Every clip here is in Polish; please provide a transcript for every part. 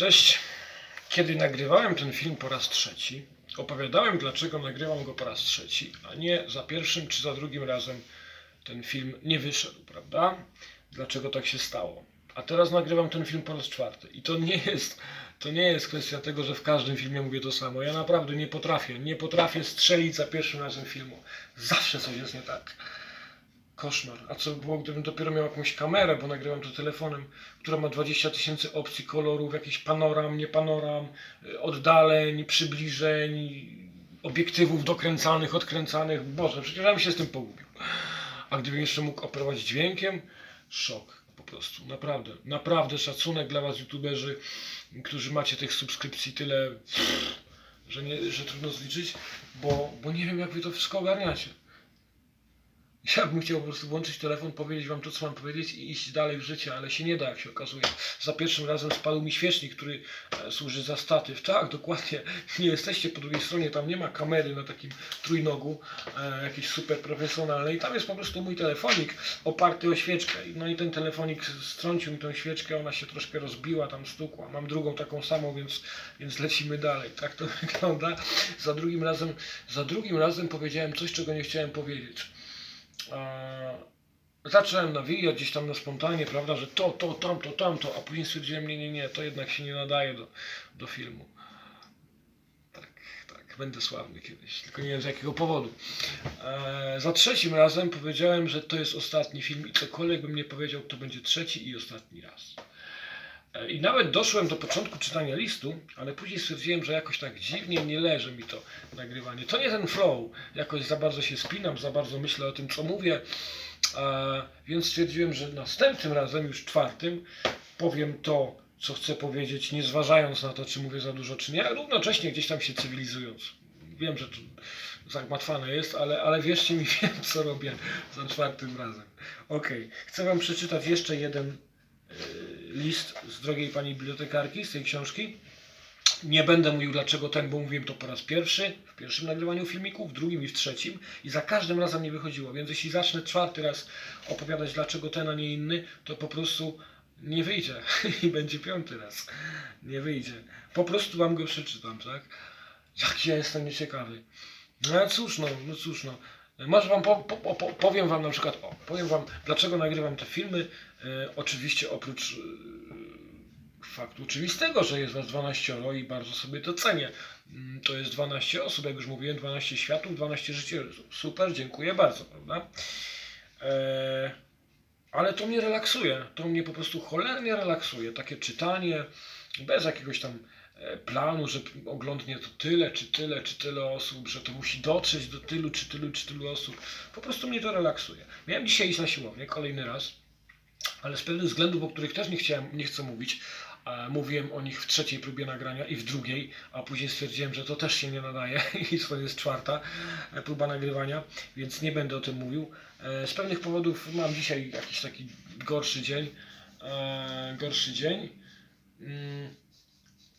Cześć. Kiedy nagrywałem ten film po raz trzeci, opowiadałem dlaczego nagrywam go po raz trzeci, a nie za pierwszym czy za drugim razem ten film nie wyszedł, prawda? Dlaczego tak się stało? A teraz nagrywam ten film po raz czwarty i to nie jest, to nie jest kwestia tego, że w każdym filmie mówię to samo. Ja naprawdę nie potrafię, nie potrafię strzelić za pierwszym razem filmu. Zawsze coś jest nie tak. Koszmar. A co by było, gdybym dopiero miał jakąś kamerę, bo nagrywam to telefonem, która ma 20 tysięcy opcji kolorów, jakiś panoram, nie panoram, y, oddaleń, przybliżeń, obiektywów dokręcanych, odkręcanych. Boże, przecież ja bym się z tym pogubił. A gdybym jeszcze mógł operować dźwiękiem, szok po prostu. Naprawdę, naprawdę szacunek dla was youtuberzy, którzy macie tych subskrypcji tyle, że, nie, że trudno zliczyć, bo, bo nie wiem jak wy to wszystko ogarniacie. Ja bym chciał po prostu włączyć telefon, powiedzieć wam to, co mam powiedzieć i iść dalej w życie, ale się nie da, jak się okazuje. Za pierwszym razem spadł mi świecznik, który e, służy za statyw. Tak, dokładnie. Nie jesteście po drugiej stronie, tam nie ma kamery na takim trójnogu, e, jakiejś super profesjonalnej. Tam jest po prostu mój telefonik oparty o świeczkę. No i ten telefonik strącił mi tą świeczkę, ona się troszkę rozbiła, tam stukła. Mam drugą taką samą, więc, więc lecimy dalej. Tak to wygląda. Za drugim razem, za drugim razem powiedziałem coś, czego nie chciałem powiedzieć. Eee, zacząłem nawijać gdzieś tam na spontanie, prawda, że to, to, tamto, tamto, a później stwierdziłem, nie, nie, nie, to jednak się nie nadaje do, do filmu. Tak, tak, będę sławny kiedyś, tylko nie wiem z jakiego powodu. Eee, za trzecim razem powiedziałem, że to jest ostatni film i cokolwiek bym nie powiedział, to będzie trzeci i ostatni raz. I nawet doszłem do początku czytania listu, ale później stwierdziłem, że jakoś tak dziwnie nie leży mi to nagrywanie. To nie ten flow, jakoś za bardzo się spinam, za bardzo myślę o tym, co mówię, więc stwierdziłem, że następnym razem, już czwartym, powiem to, co chcę powiedzieć, nie zważając na to, czy mówię za dużo, czy nie, ale równocześnie gdzieś tam się cywilizując. Wiem, że to zagmatwane jest, ale, ale wierzcie mi, wiem, co robię za czwartym razem. Okej, chcę Wam przeczytać jeszcze jeden y, list z drogiej pani bibliotekarki z tej książki. Nie będę mówił dlaczego ten, bo mówiłem to po raz pierwszy, w pierwszym nagrywaniu filmiku, w drugim i w trzecim i za każdym razem nie wychodziło, więc jeśli zacznę czwarty raz opowiadać dlaczego ten, a nie inny, to po prostu nie wyjdzie i będzie piąty raz. Nie wyjdzie. Po prostu wam go przeczytam, tak? Jak ja jestem nieciekawy. No cóż no, no cóż no. Może wam po, po, po, powiem wam na przykład, o, powiem wam dlaczego nagrywam te filmy. E, oczywiście oprócz e, faktu oczywistego, że jest was 12 i bardzo sobie to cenię. Mm, To jest 12 osób, jak już mówiłem, 12 światów, 12 życiorysów. Super, dziękuję bardzo, prawda? E, ale to mnie relaksuje, to mnie po prostu cholernie relaksuje. Takie czytanie bez jakiegoś tam planu, że oglądnie to tyle, czy tyle, czy tyle osób, że to musi dotrzeć do tylu, czy tylu, czy tylu osób. Po prostu mnie to relaksuje. Miałem dzisiaj iść na siłownię kolejny raz, ale z pewnych względów, o których też nie, chciałem, nie chcę mówić, mówiłem o nich w trzeciej próbie nagrania i w drugiej, a później stwierdziłem, że to też się nie nadaje i to jest czwarta e, próba nagrywania, więc nie będę o tym mówił. E, Z pewnych powodów mam dzisiaj jakiś taki gorszy dzień. e, Gorszy dzień.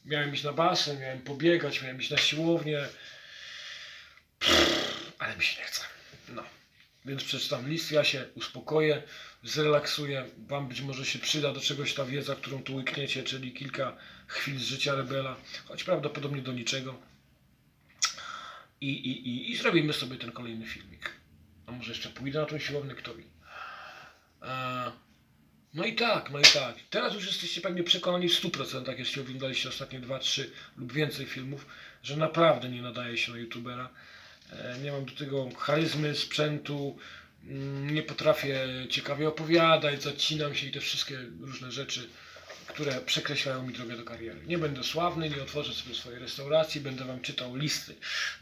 Miałem iść na basen, miałem pobiegać, miałem iść na siłownię, ale mi się nie chce. No. Więc przeczytam list, ja się uspokoję, zrelaksuję. Wam być może się przyda do czegoś ta wiedza, którą tu łykniecie, czyli kilka chwil z życia rebela, choć prawdopodobnie do niczego. I, i, i, i zrobimy sobie ten kolejny filmik. A może jeszcze pójdę na tą siłownię, kto wie. E, No i tak, no i tak. Teraz już jesteście pewnie przekonani w 100%, jeśli oglądaliście ostatnie 2, 3 lub więcej filmów, że naprawdę nie nadaje się na youtubera. E, Nie mam do tego charyzmy, sprzętu, mm, nie potrafię ciekawie opowiadać, zacinam się i te wszystkie różne rzeczy, które przekreślają mi drogę do kariery. Nie będę sławny, nie otworzę sobie swojej restauracji, będę wam czytał listy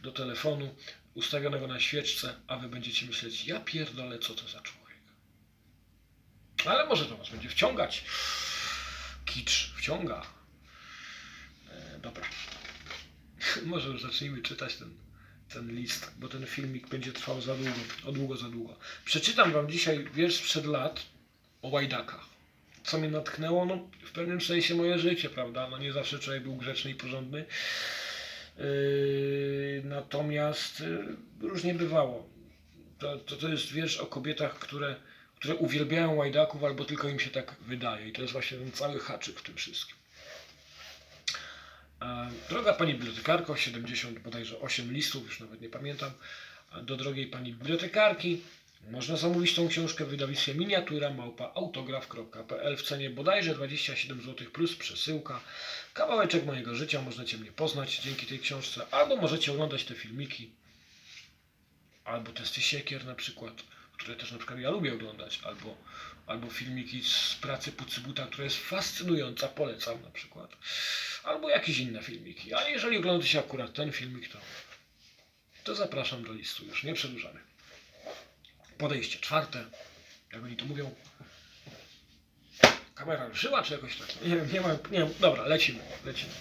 do telefonu ustawionego na świeczce, a wy będziecie myśleć, ja pierdolę, co to za człowiek. Ale może to was będzie wciągać. Kicz wciąga. E, dobra. może już zacznijmy czytać ten, ten list, bo ten filmik będzie trwał za długo, o długo za długo. Przeczytam wam dzisiaj wiersz sprzed lat o łajdakach. Co mnie natknęło? No, w pewnym sensie moje życie, prawda? No nie zawsze człowiek był grzeczny i porządny. Yy, natomiast yy, różnie bywało. To, to, to jest wiersz o kobietach, które, które uwielbiają łajdaków, albo tylko im się tak wydaje. I to jest właśnie ten cały haczyk w tym wszystkim. E, Droga Pani Bibliotekarko, 70 bodajże 8 listów, już nawet nie pamiętam, do drogiej Pani Bibliotekarki. Można zamówić tą książkę w wydawnictwie miniatura małpa autograf.pl w cenie bodajże 27 zł plus przesyłka. Kawałeczek mojego życia, możecie mnie poznać dzięki tej książce, albo możecie oglądać te filmiki, albo testy siekier na przykład, które też na przykład ja lubię oglądać, albo, albo filmiki z pracy Pucybuta, która jest fascynująca, polecam na przykład, albo jakieś inne filmiki. A jeżeli oglądacie akurat ten filmik, to, to zapraszam do listu, już nie przedłużamy. Podejście czwarte, jak oni to mówią. Kamera ruszyła, czy jakoś tak? Nie wiem, nie ma, nie. Dobra, lecimy, lecimy.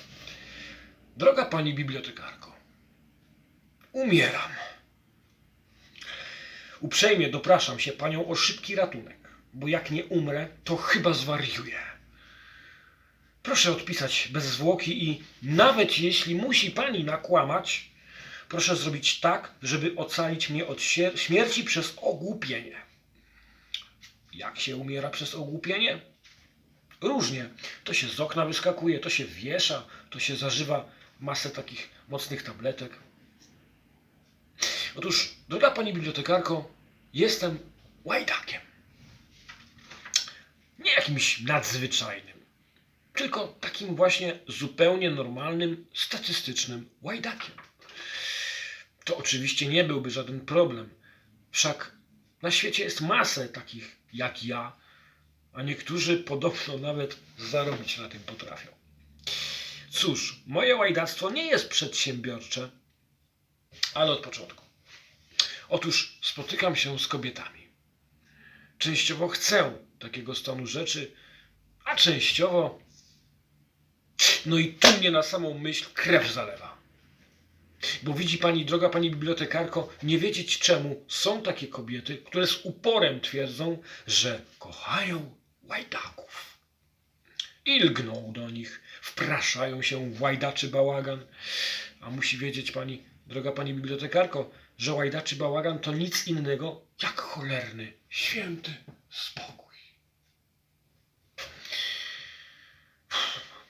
Droga pani bibliotekarko, umieram. Uprzejmie dopraszam się panią o szybki ratunek, bo jak nie umrę, to chyba zwariuję. Proszę odpisać bez zwłoki i nawet jeśli musi pani nakłamać, proszę zrobić tak, żeby ocalić mnie od śmierci przez ogłupienie. Jak się umiera przez ogłupienie? Różnie. To się z okna wyskakuje, to się wiesza, to się zażywa masę takich mocnych tabletek. Otóż, droga pani bibliotekarko, jestem łajdakiem. Nie jakimś nadzwyczajnym, tylko takim właśnie zupełnie normalnym, statystycznym łajdakiem. To oczywiście nie byłby żaden problem. Wszak na świecie jest masę takich jak ja, a niektórzy podobno nawet zarobić na tym potrafią. Cóż, moje łajdactwo nie jest przedsiębiorcze, ale od początku. Otóż spotykam się z kobietami. Częściowo chcę takiego stanu rzeczy, a częściowo. No i tu mnie na samą myśl krew zalewa. Bo widzi pani, droga pani bibliotekarko, nie wiedzieć czemu są takie kobiety, które z uporem twierdzą, że kochają łajdaków. I lgną do nich, wpraszają się w łajdaczy bałagan. A musi wiedzieć pani, droga pani bibliotekarko, że łajdaczy bałagan to nic innego jak cholerny, święty spokój.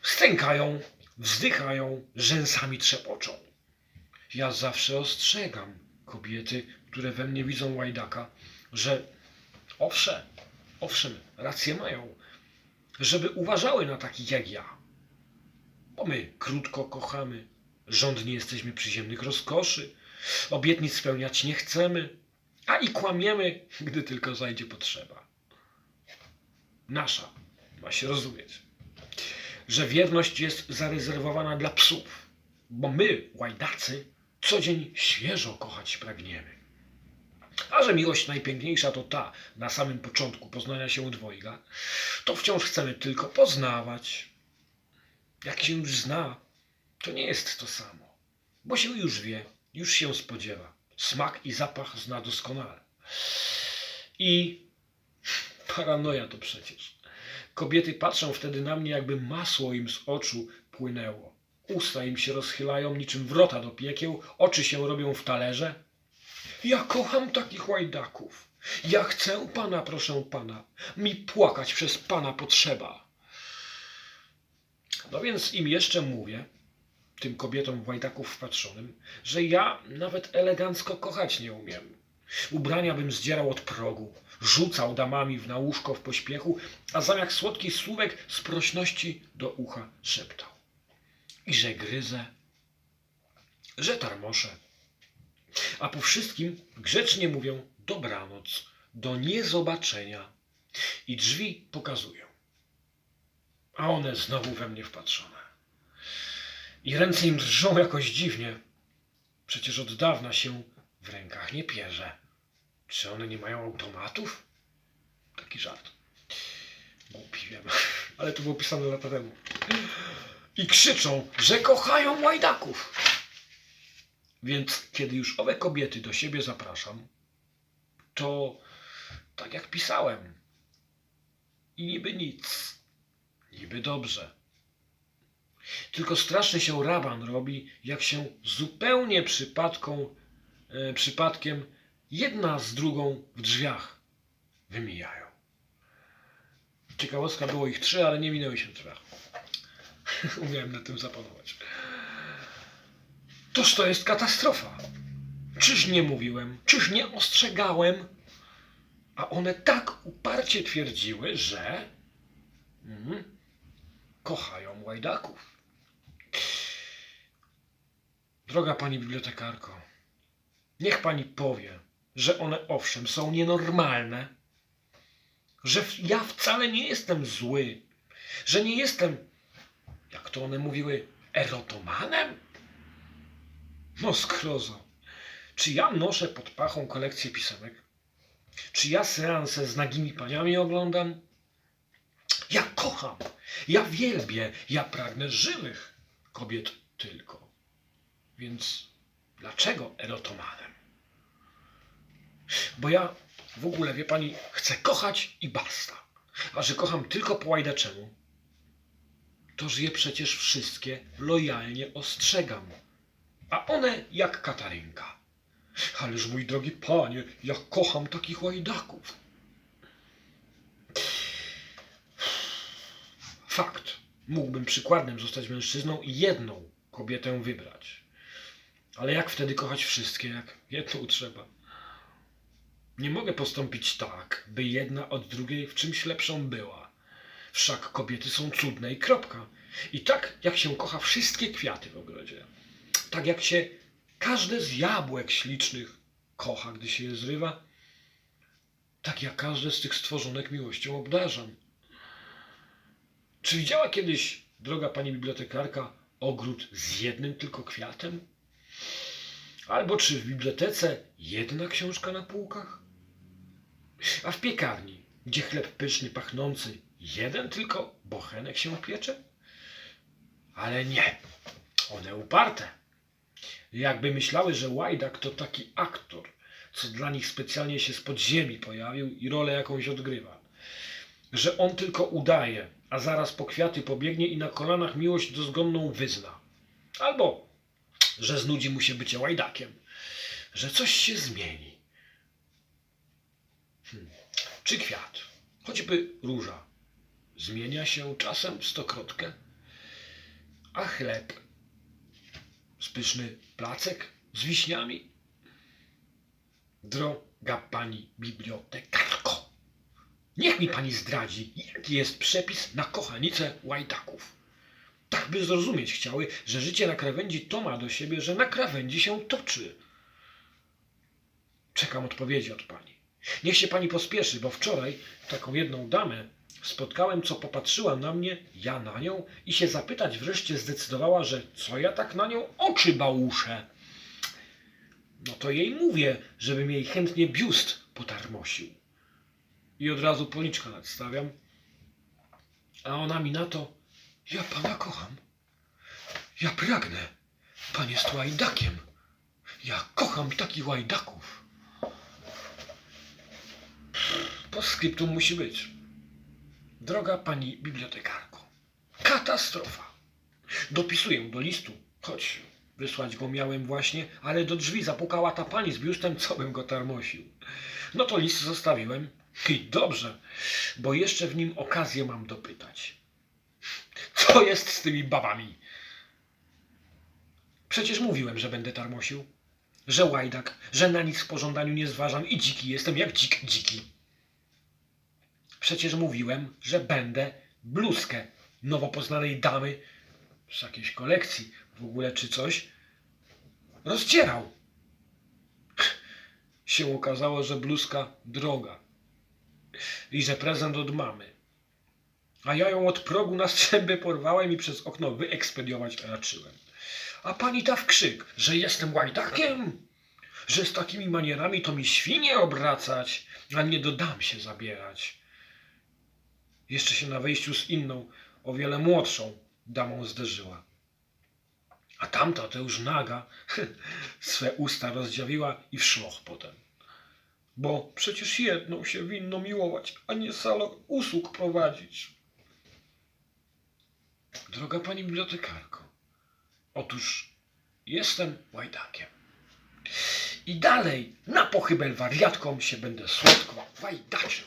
Stękają, wzdychają, rzęsami trzepoczą. Ja zawsze ostrzegam kobiety, które we mnie widzą łajdaka, że owszem, owszem, rację mają, żeby uważały na takich jak ja. Bo my krótko kochamy, rządni jesteśmy przyziemnych rozkoszy, obietnic spełniać nie chcemy, a i kłamiemy, gdy tylko zajdzie potrzeba. Nasza ma się rozumieć, że wierność jest zarezerwowana dla psów, bo my, łajdacy, co dzień świeżo kochać pragniemy. A że miłość najpiękniejsza to ta na samym początku poznania się dwojga, to wciąż chcemy tylko poznawać. Jak się już zna, to nie jest to samo, bo się już wie, już się spodziewa. Smak i zapach zna doskonale. I paranoja to przecież. Kobiety patrzą wtedy na mnie, jakby masło im z oczu płynęło. Usta im się rozchylają niczym wrota do piekieł, oczy się robią w talerze. Ja kocham takich łajdaków. Ja chcę pana, proszę pana. Mi płakać przez pana potrzeba. No więc im jeszcze mówię, tym kobietom w łajdaków wpatrzonym, że ja nawet elegancko kochać nie umiem. Ubrania bym zdzierał od progu, rzucał damami w na łóżko w pośpiechu, a zamiast słodkich słówek z prośności do ucha szeptał. I że gryzę, że tarmoszę, a po wszystkim grzecznie mówią dobranoc, do niezobaczenia i drzwi pokazują. A one znowu we mnie wpatrzone. I ręce im drżą jakoś dziwnie. Przecież od dawna się w rękach nie pierze. Czy one nie mają automatów? Taki żart. Głupi wiem, ale to było pisane lata temu. I krzyczą, że kochają łajdaków. Więc kiedy już owe kobiety do siebie zapraszam, to tak jak pisałem. I niby nic. Niby dobrze. Tylko straszny się raban robi, jak się zupełnie przypadką, e, przypadkiem jedna z drugą w drzwiach wymijają. Ciekawostka było ich trzy, ale nie minęły się w drzwiach. Umiałem na tym zapanować. Toż to jest katastrofa. Czyż nie mówiłem, czyż nie ostrzegałem? A one tak uparcie twierdziły, że mm, kochają łajdaków. Droga pani bibliotekarko, niech pani powie, że one owszem są nienormalne, że ja wcale nie jestem zły, że nie jestem, jak to one mówiły, erotomanem? No skrozo, czy ja noszę pod pachą kolekcję pisemek? Czy ja seanse z nagimi paniami oglądam? Ja kocham, ja wielbię, ja pragnę żywych kobiet tylko. Więc dlaczego erotomanem? Bo ja w ogóle, wie pani, chcę kochać i basta. A że kocham tylko po łajdaczemu, toż je przecież wszystkie lojalnie ostrzegam. A one jak Katarynka. Ależ mój drogi panie, ja kocham takich łajdaków. Fakt. Mógłbym przykładnym zostać mężczyzną i jedną kobietę wybrać. Ale jak wtedy kochać wszystkie, jak jedną trzeba? Nie mogę postąpić tak, by jedna od drugiej w czymś lepszą była. Wszak kobiety są cudne i kropka. I tak jak się kocha wszystkie kwiaty w ogrodzie, tak jak się każde z jabłek ślicznych kocha, gdy się je zrywa, tak ja każde z tych stworzonek miłością obdarzam. Czy widziała kiedyś, droga pani bibliotekarka, ogród z jednym tylko kwiatem? Albo czy w bibliotece jedna książka na półkach? A w piekarni, gdzie chleb pyszny, pachnący, jeden tylko bochenek się piecze? Ale nie, one uparte. Jakby myślały, że Łajdak to taki aktor, co dla nich specjalnie się z podziemi pojawił i rolę jakąś odgrywa. Że on tylko udaje, a zaraz po kwiaty pobiegnie i na kolanach miłość dozgonną wyzna. Albo, że znudzi mu się bycie Łajdakiem, że coś się zmieni. Hmm. Czy kwiat, choćby róża, zmienia się czasem stokrotkę? A chleb Spyszny placek z wiśniami? Droga pani bibliotekarko, niech mi pani zdradzi, jaki jest przepis na kochanicę łajdaków. Tak by zrozumieć chciały, że życie na krawędzi to ma do siebie, że na krawędzi się toczy. Czekam odpowiedzi od pani. Niech się pani pospieszy, bo wczoraj taką jedną damę spotkałem, co popatrzyła na mnie, ja na nią i się zapytać wreszcie zdecydowała, że co ja tak na nią oczy bałuszę. No to jej mówię, żebym jej chętnie biust potarmosił. I od razu policzka nadstawiam. A ona mi na to, ja pana kocham. Ja pragnę. Pan jest łajdakiem. Ja kocham takich łajdaków. Po skryptum musi być. Droga pani bibliotekarko, katastrofa. Dopisuję do listu, choć wysłać go miałem właśnie, ale do drzwi zapukała ta pani z biustem, co bym go tarmosił. No to list zostawiłem i dobrze, bo jeszcze w nim okazję mam dopytać. Co jest z tymi babami? Przecież mówiłem, że będę tarmosił, że łajdak, że na nic w pożądaniu nie zważam i dziki jestem jak dzik dziki. Przecież mówiłem, że będę bluzkę nowo poznanej damy z jakiejś kolekcji w ogóle czy coś rozdzierał. Się okazało, że bluzka droga i że prezent od mamy. A ja ją od progu na strzęby porwałem i przez okno wyekspediować raczyłem. A pani ta w krzyk, że jestem łajdakiem, że z takimi manierami to mi świnie obracać, a nie dodam się zabierać. Jeszcze się na wejściu z inną, o wiele młodszą damą zderzyła. A tamta to już naga swe usta rozdziawiła i w szloch potem. Bo przecież jedną się winno miłować, a nie salon usług prowadzić. Droga pani bibliotekarko, otóż jestem łajdakiem. I dalej na pochybel wariatkom się będę słodko łajdaczył.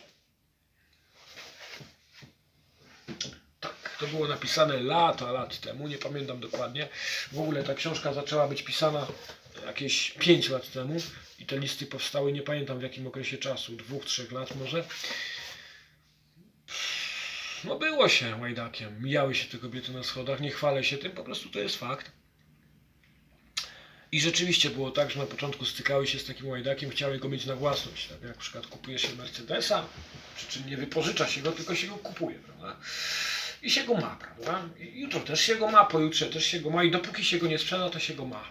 Tak. To było napisane lata, lat temu, nie pamiętam dokładnie. W ogóle ta książka zaczęła być pisana jakieś 5 lat temu i te listy powstały, nie pamiętam w jakim okresie czasu, dwóch, trzech lat może. No było się łajdakiem, mijały się te kobiety na schodach, nie chwalę się tym, po prostu to jest fakt. I rzeczywiście było tak, że na początku stykały się z takim łajdakiem, chciały go mieć na własność. Tak jak na przykład kupuje się Mercedesa, przy czym nie wypożycza się go, tylko się go kupuje, prawda? I się go ma, prawda? I jutro też się go ma, pojutrze też się go ma i dopóki się go nie sprzeda, to się go ma.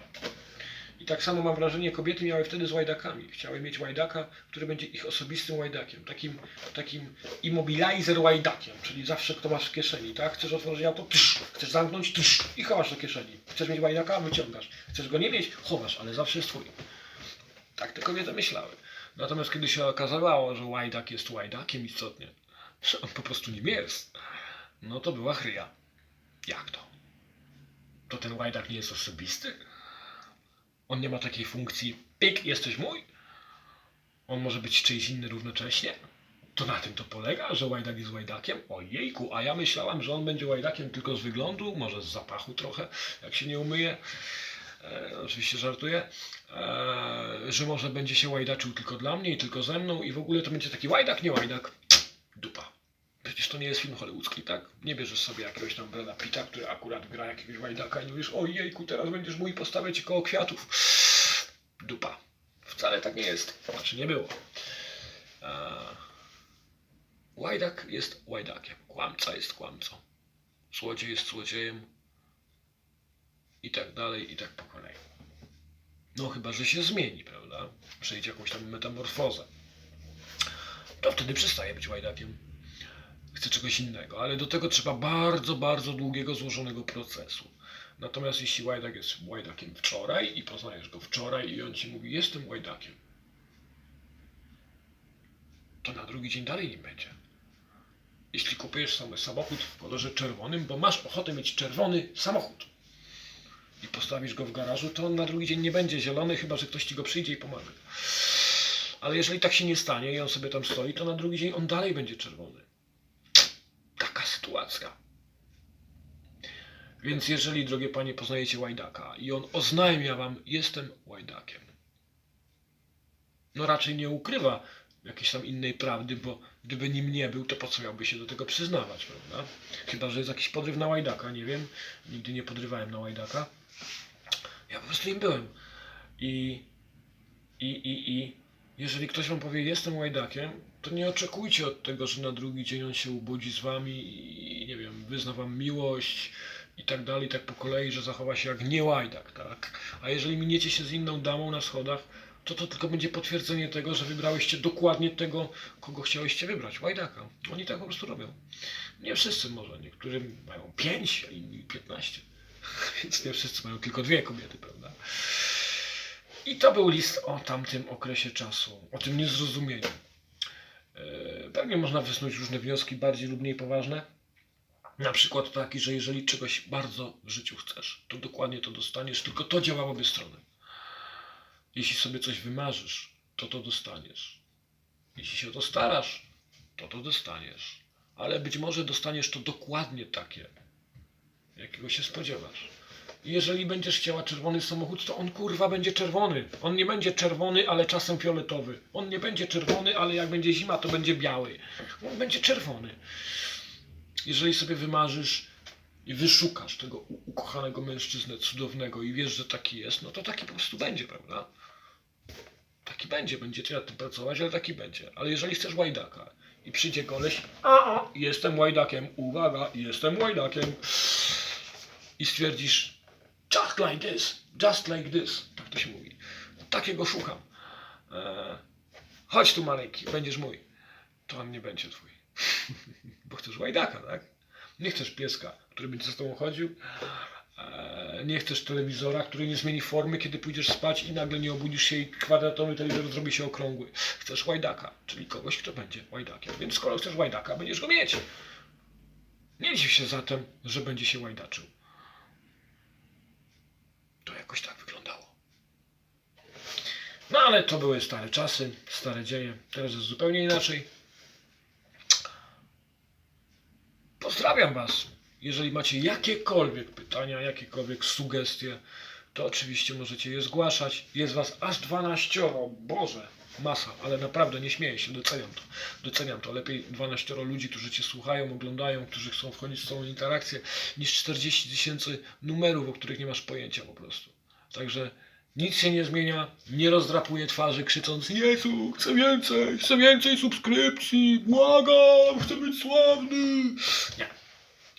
I tak samo mam wrażenie, kobiety miały wtedy z łajdakami. Chciały mieć łajdaka, który będzie ich osobistym łajdakiem. Takim, takim immobilizer łajdakiem, czyli zawsze kto masz w kieszeni, tak? Chcesz otworzyć auto, tysz, chcesz zamknąć, tysz, i chowasz do kieszeni. Chcesz mieć łajdaka, wyciągasz. Chcesz go nie mieć, chowasz, ale zawsze jest twój. Tak te kobiety myślały. Natomiast kiedy się okazało, że łajdak jest łajdakiem istotnie, że on po prostu nim jest, no to była chryja. Jak to? To ten łajdak nie jest osobisty? On nie ma takiej funkcji, pik, jesteś mój? On może być czyjś inny równocześnie? To na tym to polega, że łajdak jest łajdakiem? Ojejku, a ja myślałam, że on będzie łajdakiem tylko z wyglądu, może z zapachu trochę, jak się nie umyje. E, oczywiście żartuję. E, że może będzie się łajdaczył tylko dla mnie i tylko ze mną i w ogóle to będzie taki łajdak, nie łajdak. Dupa. Przecież to nie jest film hollywoodzki, tak? Nie bierzesz sobie jakiegoś tam Brada Pitta, który akurat gra jakiegoś łajdaka i mówisz, ojejku, teraz będziesz mój, postawię ci koło kwiatów. Dupa. Wcale tak nie jest. Znaczy nie było. Łajdak jest łajdakiem. Kłamca jest kłamcą. Złodziej jest złodziejem. I tak dalej, i tak po kolei. No chyba, że się zmieni, prawda? Przejdzie jakąś tam metamorfozę. To wtedy przestaje być łajdakiem chce czegoś innego, ale do tego trzeba bardzo, bardzo długiego, złożonego procesu. Natomiast jeśli łajdak jest łajdakiem wczoraj i poznajesz go wczoraj i on ci mówi, jestem łajdakiem, to na drugi dzień dalej nie będzie. Jeśli kupujesz sobie samochód w kolorze czerwonym, bo masz ochotę mieć czerwony samochód i postawisz go w garażu, to on na drugi dzień nie będzie zielony, chyba że ktoś ci go przyjdzie i pomaga. Ale jeżeli tak się nie stanie i on sobie tam stoi, to na drugi dzień on dalej będzie czerwony Więc jeżeli, drogie panie, poznajecie łajdaka i on oznajmia wam, jestem łajdakiem, no raczej nie ukrywa jakiejś tam innej prawdy, bo gdyby nim nie był, to po co miałby się do tego przyznawać, prawda? Chyba, że jest jakiś podryw na łajdaka, nie wiem. Nigdy nie podrywałem na łajdaka. Ja po prostu nim byłem. I, i, i, i jeżeli ktoś wam powie, jestem łajdakiem, to nie oczekujcie od tego, że na drugi dzień on się ubudzi z wami i nie wiem, wyzna wam miłość i tak dalej, tak po kolei, że zachowa się jak nie łajdak, tak? A jeżeli miniecie się z inną damą na schodach, to to tylko będzie potwierdzenie tego, że wybrałyście dokładnie tego, kogo chciałyście wybrać, łajdaka. Oni tak po prostu robią. Nie wszyscy może, niektórzy mają pięć, a inni piętnaście. Więc nie wszyscy mają tylko dwie kobiety, prawda? I to był list o tamtym okresie czasu, o tym niezrozumieniu. E, Pewnie można wysnuć różne wnioski, bardziej lub mniej poważne. Na przykład taki, że jeżeli czegoś bardzo w życiu chcesz, to dokładnie to dostaniesz, tylko to działa w obie strony. Jeśli sobie coś wymarzysz, to to dostaniesz. Jeśli się o to starasz, to to dostaniesz. Ale być może dostaniesz to dokładnie takie, jakiego się spodziewasz. Jeżeli będziesz chciała czerwony samochód, to on kurwa będzie czerwony. On nie będzie czerwony, ale czasem fioletowy. On nie będzie czerwony, ale jak będzie zima, to będzie biały. On będzie czerwony. Jeżeli sobie wymarzysz i wyszukasz tego ukochanego mężczyznę cudownego i wiesz, że taki jest, no to taki po prostu będzie, prawda? Taki będzie, będziecie nad tym pracować, ale taki będzie. Ale jeżeli chcesz łajdaka i przyjdzie koleś, a, a jestem łajdakiem, uwaga, jestem łajdakiem i stwierdzisz, just like this, just like this, tak to się mówi. Takiego szukam. E, chodź tu maleńki, będziesz mój. To on nie będzie twój. Bo chcesz łajdaka, tak? Nie chcesz pieska, który będzie za tobą chodził. E, nie chcesz telewizora, który nie zmieni formy, kiedy pójdziesz spać i nagle nie obudzisz się i kwadratowy telewizor zrobi się okrągły. Chcesz łajdaka, czyli kogoś, kto będzie łajdakiem. Więc skoro chcesz łajdaka, będziesz go mieć. Nie dziw się zatem, że będzie się łajdaczył. Jakoś tak wyglądało. No ale to były stare czasy, stare dzieje. Teraz jest zupełnie inaczej. Pozdrawiam Was. Jeżeli macie jakiekolwiek pytania, jakiekolwiek sugestie, to oczywiście możecie je zgłaszać. Jest was aż 12. Boże, masa, ale naprawdę nie śmieję się, doceniam to. Doceniam to. Lepiej 12 ludzi, którzy cię słuchają, oglądają, którzy chcą wchodzić w tą interakcję, niż 40 tysięcy numerów, o których nie masz pojęcia po prostu. Także nic się nie zmienia, nie rozdrapuję twarzy krzycząc Jezu, chcę więcej, chcę więcej subskrypcji, błagam, chcę być sławny. Nie,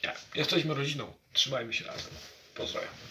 nie, jesteśmy rodziną, trzymajmy się razem. Pozdrawiam.